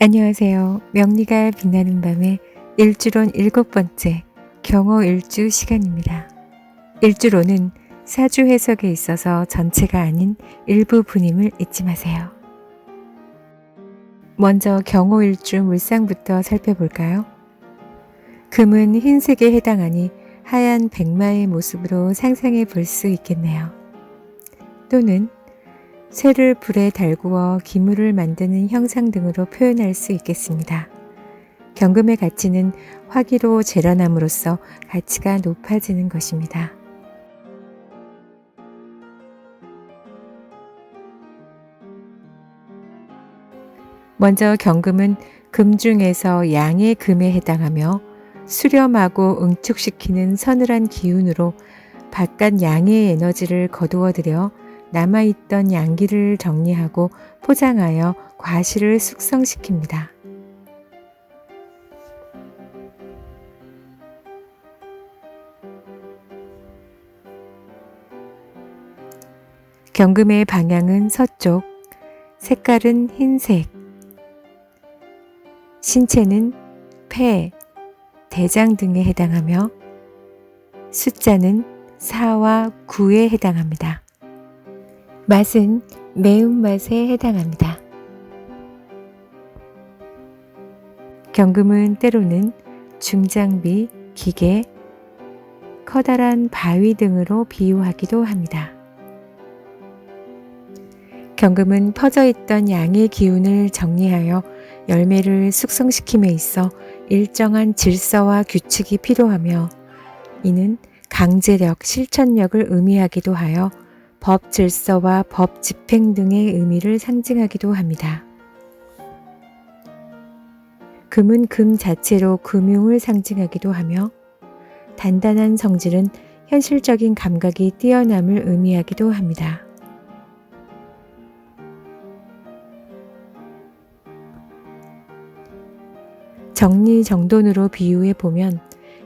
안녕하세요. 명리가 빛나는 밤의 일주론 일곱 번째 경호 일주 시간입니다. 일주론은 사주 해석에 있어서 전체가 아닌 일부 분임을 잊지 마세요. 먼저 경호 일주 물상부터 살펴볼까요? 금은 흰색에 해당하니 하얀 백마의 모습으로 상상해 볼 수 있겠네요. 또는 쇠를 불에 달구어 기물을 만드는 형상 등으로 표현할 수 있겠습니다. 경금의 가치는 화기로 재련함으로써 가치가 높아지는 것입니다. 먼저 경금은 금 중에서 양의 금에 해당하며 수렴하고 응축시키는 서늘한 기운으로 바깥 양의 에너지를 거두어들여 남아있던 양기를 정리하고 포장하여 과실을 숙성시킵니다. 경금의 방향은 서쪽, 색깔은 흰색, 신체는 폐, 대장 등에 해당하며 숫자는 4와 9에 해당합니다. 맛은 매운맛에 해당합니다. 경금은 때로는 중장비, 기계, 커다란 바위 등으로 비유하기도 합니다. 경금은 퍼져 있던 양의 기운을 정리하여 열매를 숙성시킴에 있어 일정한 질서와 규칙이 필요하며 이는 강제력, 실천력을 의미하기도 하여 법 질서와 법 집행 등의 의미를 상징하기도 합니다. 금은 금 자체로 금융을 상징하기도 하며 단단한 성질은 현실적인 감각이 뛰어남을 의미하기도 합니다. 정리정돈으로 비유해 보면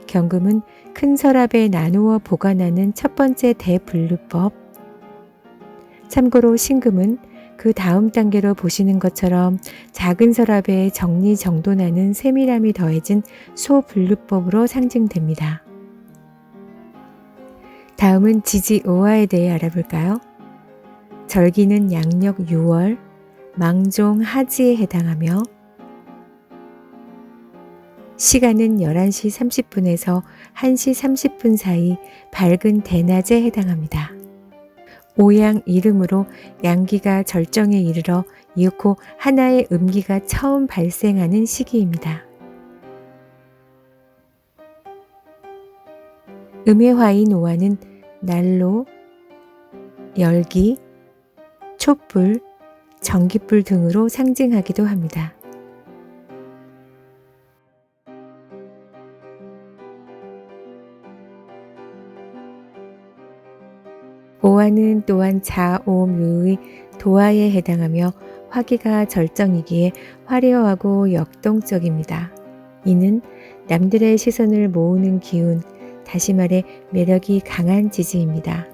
경금은 큰 서랍에 나누어 보관하는 첫 번째 대분류법, 참고로 신금은 그 다음 단계로 보시는 것처럼 작은 서랍에 정리정돈하는 세밀함이 더해진 소분류법으로 상징됩니다. 다음은 지지오화에 대해 알아볼까요? 절기는 양력 6월, 망종 하지에 해당하며 시간은 11시 30분에서 1시 30분 사이 밝은 대낮에 해당합니다. 오양 이름으로 양기가 절정에 이르러 이윽고 하나의 음기가 처음 발생하는 시기입니다. 음의 화인 오화는 난로, 열기, 촛불, 전기불 등으로 상징하기도 합니다. 오화는 또한 자오묘의 도화에 해당하며 화기가 절정이기에 화려하고 역동적입니다. 이는 남들의 시선을 모으는 기운, 다시 말해 매력이 강한 지지입니다.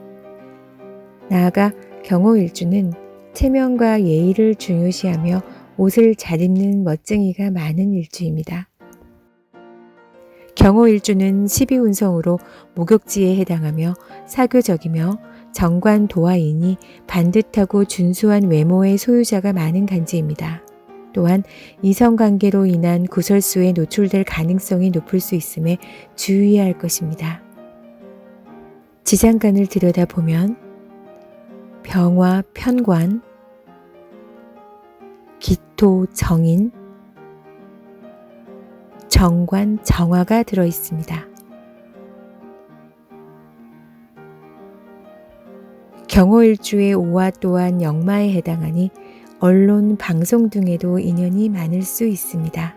나아가 경호일주는 체면과 예의를 중요시하며 옷을 잘 입는 멋쟁이가 많은 일주입니다. 경호일주는 12운성으로 목욕지에 해당하며 사교적이며 정관 도화이니 반듯하고 준수한 외모의 소유자가 많은 간지입니다. 또한 이성관계로 인한 구설수에 노출될 가능성이 높을 수 있음에 주의해야 할 것입니다. 지장간을 들여다보면 병화 편관, 기토 정인, 정관 정화가 들어 있습니다. 경호일주의 오화 또한 역마에 해당하니 언론, 방송 등에도 인연이 많을 수 있습니다.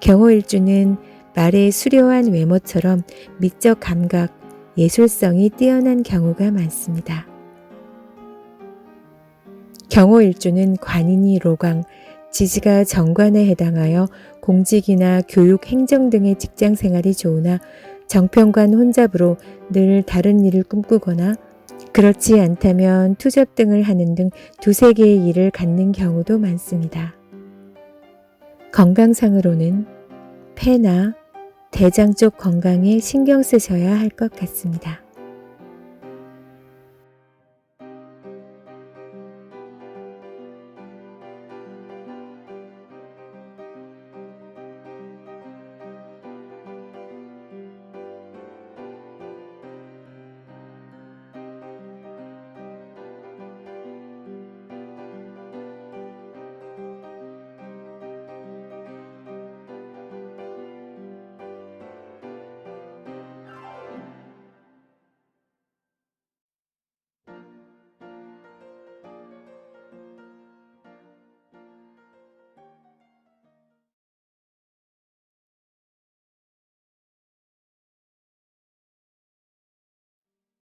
경호일주는 말의 수려한 외모처럼 미적 감각, 예술성이 뛰어난 경우가 많습니다. 경호일주는 관인이 로강, 지지가 정관에 해당하여 공직이나 교육, 행정 등의 직장 생활이 좋으나 정평관 혼잡으로 늘 다른 일을 꿈꾸거나 그렇지 않다면 투잡 등을 하는 등 두세 개의 일을 갖는 경우도 많습니다. 건강상으로는 폐나 대장 쪽 건강에 신경 쓰셔야 할 것 같습니다.